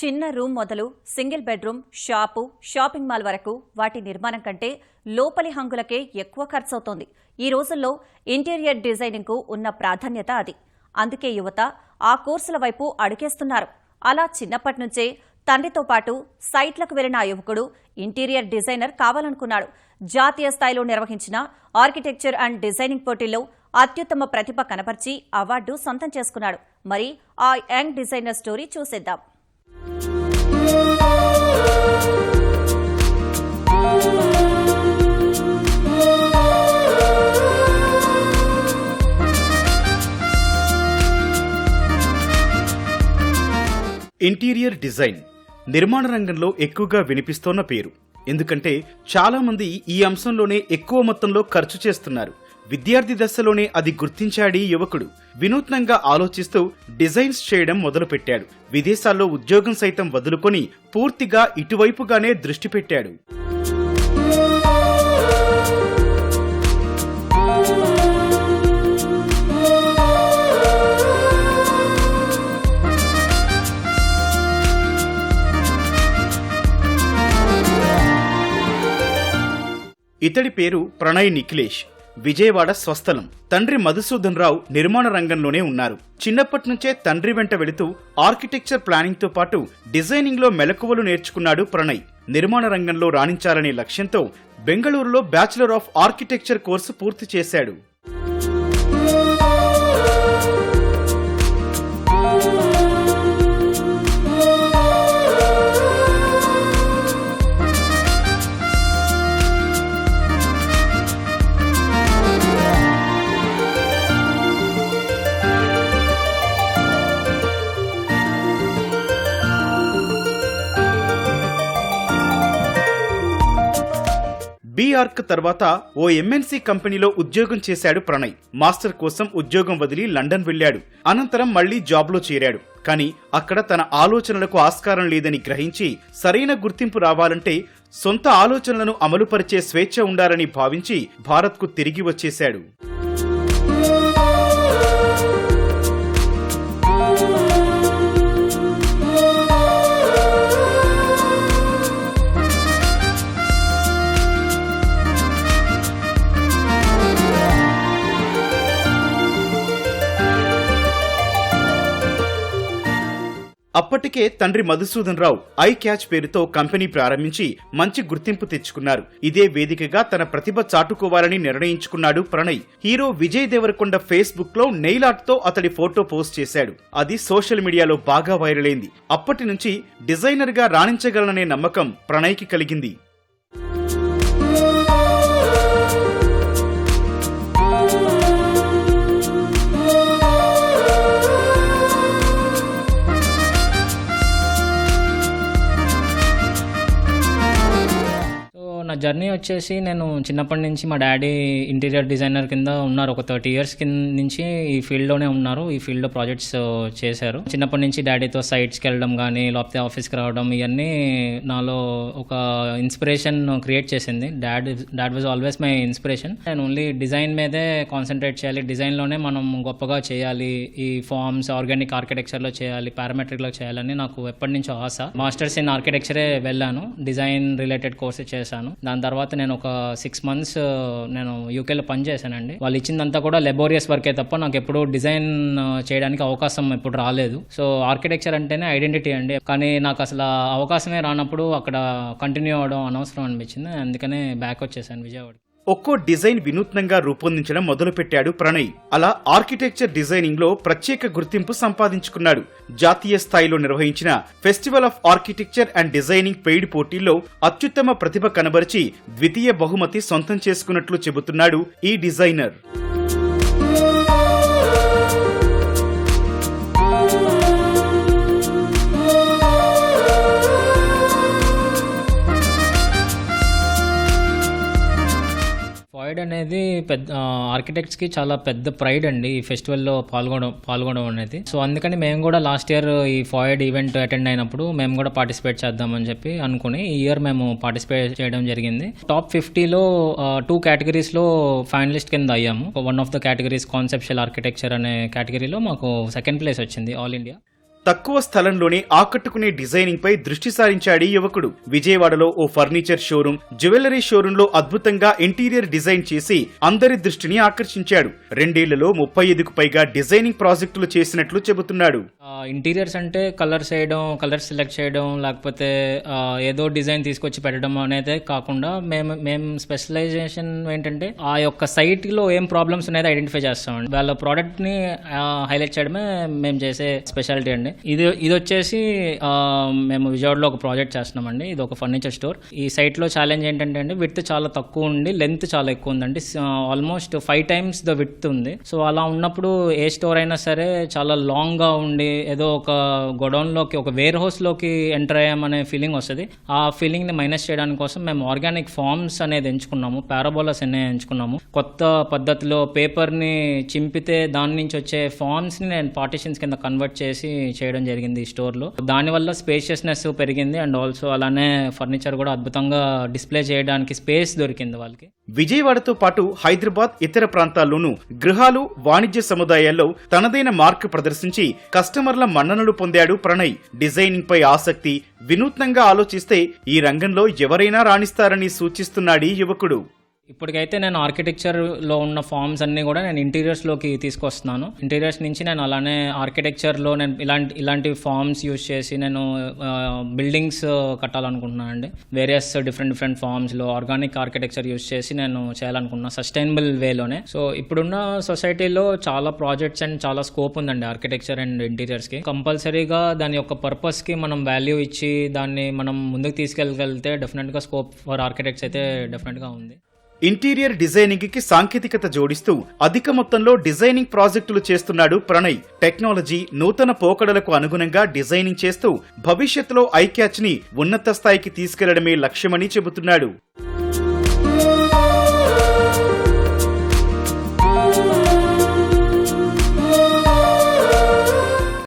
చిన్న రూమ్ మొదలు single bedroom shop shopping mall వరకు వాటి నిర్మాణం కంటే లోపలి హంగులకే ఎక్కువ ఖర్చవుతోంది. ఈ రోజుల్లో ఇంటీరియర్ డిజైనింగ్కు ఉన్న ప్రాధాన్యత అది. అందుకే యువత ఆ కోర్సుల వైపు అడుగేస్తున్నారు. అలా చిన్నప్పటి నుంచే తండ్రితో పాటు సైట్లకు వెళ్ళిన ఆ యువకుడు ఇంటీరియర్ డిజైనర్ కావాలనుకున్నాడు. జాతీయ స్థాయిలో నిర్వహించిన ఆర్కిటెక్చర్ అండ్ డిజైనింగ్ పోటీల్లో అత్యుత్తమ ప్రతిభ కనపర్చి అవార్డు సొంతం చేసుకున్నాడు. మరి ఆ యంగ్ డిజైనర్ స్టోరీ చూసేద్దాం. ఇంటీరియర్ డిజైన్ నిర్మాణ రంగంలో ఎక్కువగా వినిపిస్తోన్న పేరు. ఎందుకంటే చాలా మంది ఈ అంశంలోనే ఎక్కువ మొత్తంలో ఖర్చు చేస్తున్నారు. విద్యార్థి దశలోనే అది గుర్తించాడీ యువకుడు. వినూత్నంగా ఆలోచిస్తూ డిజైన్స్ చేయడం మొదలుపెట్టాడు. విదేశాల్లో ఉద్యోగం సైతం వదులుకొని పూర్తిగా ఇటువైపుగానే దృష్టి పెట్టాడు. ఇతడి పేరు ప్రణయ్ నిఖిలేష్. విజయవాడ స్వస్థలం. తండ్రి మధుసూదన్ రావు నిర్మాణ రంగంలోనే ఉన్నారు. చిన్నప్పటి నుంచే తండ్రి వెంట వెళుతూ ఆర్కిటెక్చర్ ప్లానింగ్తో పాటు డిజైనింగ్లో మెలకువలు నేర్చుకున్నాడు ప్రణయ్. నిర్మాణ రంగంలో రాణించాలనే లక్ష్యంతో బెంగళూరులో బ్యాచిలర్ ఆఫ్ ఆర్కిటెక్చర్ కోర్సు పూర్తి చేశాడు. బీఆర్క్ తర్వాత ఓ ఎంఎన్సీ కంపెనీలో ఉద్యోగం చేశాడు ప్రణయ్. మాస్టర్ కోసం ఉద్యోగం వదిలి లండన్ వెళ్ళాడు. అనంతరం మళ్ళీ జాబ్లో చేరాడు. కానీ అక్కడ తన ఆలోచనలకు ఆస్కారం లేదని గ్రహించి సరైన గుర్తింపు రావాలంటే సొంత ఆలోచనలను అమలుపరిచే స్వేచ్ఛ ఉండాలని భావించి భారత్కు తిరిగి వచ్చేశాడు. అప్పటికే తండ్రి మధుసూదన్ రావు ఐ క్యాచ్ పేరుతో కంపెనీ ప్రారంభించి మంచి గుర్తింపు తెచ్చుకున్నారు. ఇదే వేదికగా తన ప్రతిభ చాటుకోవాలని నిర్ణయించుకున్నాడు ప్రణయ్. హీరో విజయ్ దేవరకొండ ఫేస్బుక్లో నెయిల్ ఆర్ట్తో అతడి ఫోటో పోస్ట్ చేశాడు. అది సోషల్ మీడియాలో బాగా వైరల్ అయింది. అప్పటి నుంచి డిజైనర్గా రాణించగలననే నమ్మకం ప్రణయ్కి కలిగింది. జర్నీ వచ్చేసి నేను చిన్నప్పటి నుంచి మా డాడీ ఇంటీరియర్ డిజైనర్ కింద ఉన్నారు. ఒక థర్టీ ఇయర్స్ కింద నుంచి ఈ ఫీల్డ్లోనే ఉన్నారు. ఈ ఫీల్డ్లో ప్రాజెక్ట్స్ చేశారు. చిన్నప్పటి నుంచి డాడీతో సైట్స్కి వెళ్ళడం కానీ లేకపోతే ఆఫీస్కి రావడం ఇవన్నీ నాలో ఒక ఇన్స్పిరేషన్ క్రియేట్ చేసింది. Dad dad was always my inspiration. నేను ఓన్లీ డిజైన్ మీదే కాన్సన్ట్రేట్ చేయాలి. డిజైన్లోనే మనం గొప్పగా చేయాలి. ఈ ఫార్మ్స్ ఆర్గానిక్ ఆర్కిటెక్చర్లో చేయాలి. పారామెట్రిక్లో చేయాలని నాకు ఎప్పటి నుంచో ఆశ. మాస్టర్స్ ఇన్ ఆర్కిటెక్చరే వెళ్ళాను. డిజైన్ రిలేటెడ్ కోర్సెస్ చేశాను. దాని తర్వాత నేను ఒక సిక్స్ మంత్స్ uh, నేను యూకేలో పనిచేశానండి వాళ్ళు ఇచ్చిందంతా కూడా లెబోరియస్ వర్కే తప్ప నాకు ఎప్పుడు డిజైన్ uh, చేయడానికి అవకాశం ఎప్పుడు రాలేదు. సో ఆర్కిటెక్చర్ అంటేనే ఐడెంటిటీ అండి. కానీ నాకు అసలు అవకాశమే రానప్పుడు అక్కడ కంటిన్యూ అవడం అనవసరం అనిపించింది. అందుకనే బ్యాక్ వచ్చేసాను విజయవాడ ఒక్కో డిజైన్ వినూత్నంగా రూపొందించడం మొదలుపెట్టాడు ప్రణయ్. అలా ఆర్కిటెక్చర్ డిజైనింగ్లో ప్రత్యేక గుర్తింపు సంపాదించుకున్నాడు. జాతీయ స్థాయిలో నిర్వహించిన festival of architecture and designing paid పోటీల్లో అత్యుత్తమ ప్రతిభ కనబరిచి ద్వితీయ బహుమతి సొంతం చేసుకున్నట్లు చెబుతున్నాడు ఈ డిజైనర్. పెద్ద ఆర్కిటెక్ట్స్కి చాలా పెద్ద ప్రైడ్ అండి ఈ ఫెస్టివల్లో పాల్గొనడం పాల్గొనడం అనేది. సో అందుకని మేము కూడా లాస్ట్ ఇయర్ ఈ ఫాయిడ్ ఈవెంట్ అటెండ్ అయినప్పుడు మేము కూడా పార్టిసిపేట్ చేద్దామని చెప్పి అనుకుని ఈ ఇయర్ మేము పార్టిసిపేట్ చేయడం జరిగింది. టాప్ ఫిఫ్టీలో టూ కేటగిరీస్లో ఫైనలిస్ట్ కింద అయ్యాము. One of the categories conceptual architecture అనే కేటగిరీలో మాకు సెకండ్ ప్లేస్ వచ్చింది ఆల్ ఇండియా తక్కువ స్థలంలోనే ఆకట్టుకునే డిజైనింగ్ పై దృష్టి సారించాడు యువకుడు. విజయవాడలో ఓ ఫర్నిచర్ షోరూం జ్యువెలరీ షోరూమ్లో అద్భుతంగా ఇంటీరియర్ డిజైన్ చేసి అందరి దృష్టిని ఆకర్షించాడు. రెండేళ్ళలో ముప్పై ఐదుకు పైగా డిజైనింగ్ ప్రాజెక్టులు చేసినట్లు చెబుతున్నాడు. ఇంటీరియర్స్ అంటే కలర్స్ వేయడం కలర్స్ సెలెక్ట్ చేయడం లేకపోతే ఏదో డిజైన్ తీసుకొచ్చి పెట్టడం అనేది కాకుండా మేము మేము స్పెషలైజేషన్ ఏంటంటే ఆ యొక్క సైట్లో ఏం ప్రాబ్లమ్స్ అనేది ఐడెంటిఫై చేస్తామండి. వాళ్ళ ప్రోడక్ట్ని హైలైట్ చేయడమే మేము చేసే స్పెషాలిటీ అండి. ఇది ఇది వచ్చేసి మేము విజయవాడలో ఒక ప్రాజెక్ట్ చేస్తున్నామండి. ఇది ఒక ఫర్నిచర్ స్టోర్. ఈ సైట్లో ఛాలెంజ్ ఏంటంటే అండి విత్ చాలా తక్కువ ఉండి లెంత్ చాలా ఎక్కువ ఉందండి. Almost five times the width ఉంది. సో అలా ఉన్నప్పుడు ఏ స్టోర్ అయినా సరే చాలా లాంగ్గా ఉండి ఏదో ఒక గొడౌన్లోకి ఒక వేర్ హౌస్లోకి ఎంటర్ అయ్యామనే ఫీలింగ్ వస్తుంది. ఆ ఫీలింగ్ని మైనస్ చేయడానికి కోసం మేము ఆర్గానిక్ ఫార్మ్స్ అనేది ఎంచుకున్నాము పారాబోలస్ అనే ఎంచుకున్నాము. కొత్త పద్ధతిలో పేపర్ని చింపితే దాని నుంచి వచ్చే ఫార్మ్స్ని నేను పార్టిషన్స్ కింద కన్వర్ట్ చేసి చేయడం జరిగింది ఈ స్టోర్లో. దానివల్ల స్పేషియస్నెస్ పెరిగింది అండ్ ఆల్సో అలానే ఫర్నిచర్ కూడా అద్భుతంగా డిస్ప్లే చేయడానికి స్పేస్ దొరికింది వాళ్ళకి. విజయవాడతో పాటు హైదరాబాద్ ఇతర ప్రాంతాల్లోనూ గృహాలు వాణిజ్య సముదాయాల్లో తనదైన మార్క్ ప్రదర్శించి కస్టమర్ల మన్ననలు పొందాడు ప్రణయ్. డిజైనింగ్ పై ఆసక్తి వినూత్నంగా ఆలోచిస్తే ఈ రంగంలో ఎవరైనా రాణిస్తారని సూచిస్తున్నాడు ఈ యువకుడు. ఇప్పటికైతే నేను ఆర్కిటెక్చర్లో ఉన్న ఫామ్స్ అన్నీ కూడా నేను ఇంటీరియర్స్లోకి తీసుకొస్తున్నాను. ఇంటీరియర్స్ నుంచి నేను అలానే ఆర్కిటెక్చర్లో నేను ఇలాంటి ఇలాంటి ఫార్మ్స్ యూజ్ చేసి నేను బిల్డింగ్స్ కట్టాలనుకుంటున్నాను అండి వేరియస్ డిఫరెంట్ డిఫరెంట్ ఫామ్స్లో ఆర్గానిక్ ఆర్కిటెక్చర్ యూజ్ చేసి నేను చేయాలనుకుంటున్నాను సస్టైనబుల్ వేలోనే సో ఇప్పుడున్న సొసైటీలో చాలా ప్రాజెక్ట్స్ అండ్ చాలా స్కోప్ ఉందండి ఆర్కిటెక్చర్ అండ్ ఇంటీరియర్స్కి కంపల్సరీగా దాని యొక్క పర్పస్కి మనం వాల్యూ ఇచ్చి దాన్ని మనం ముందుకు తీసుకెళ్ళగలిగితే డెఫినెట్గా స్కోప్ ఫర్ ఆర్కిటెక్ట్స్ అయితే డెఫినెట్గా ఉంది. ఇంటీరియర్ డిజైనింగ్కి సాంకేతికత జోడిస్తూ అధిక మొత్తంలో డిజైనింగ్ ప్రాజెక్టులు చేస్తున్నాడు ప్రణయ్. టెక్నాలజీ నూతన పోకడలకు అనుగుణంగా డిజైనింగ్ చేస్తూ భవిష్యత్తులో ఐక్యాచ్ని ఉన్నత స్థాయికి తీసుకెళ్ళడమే లక్ష్యమని చెబుతున్నాడు.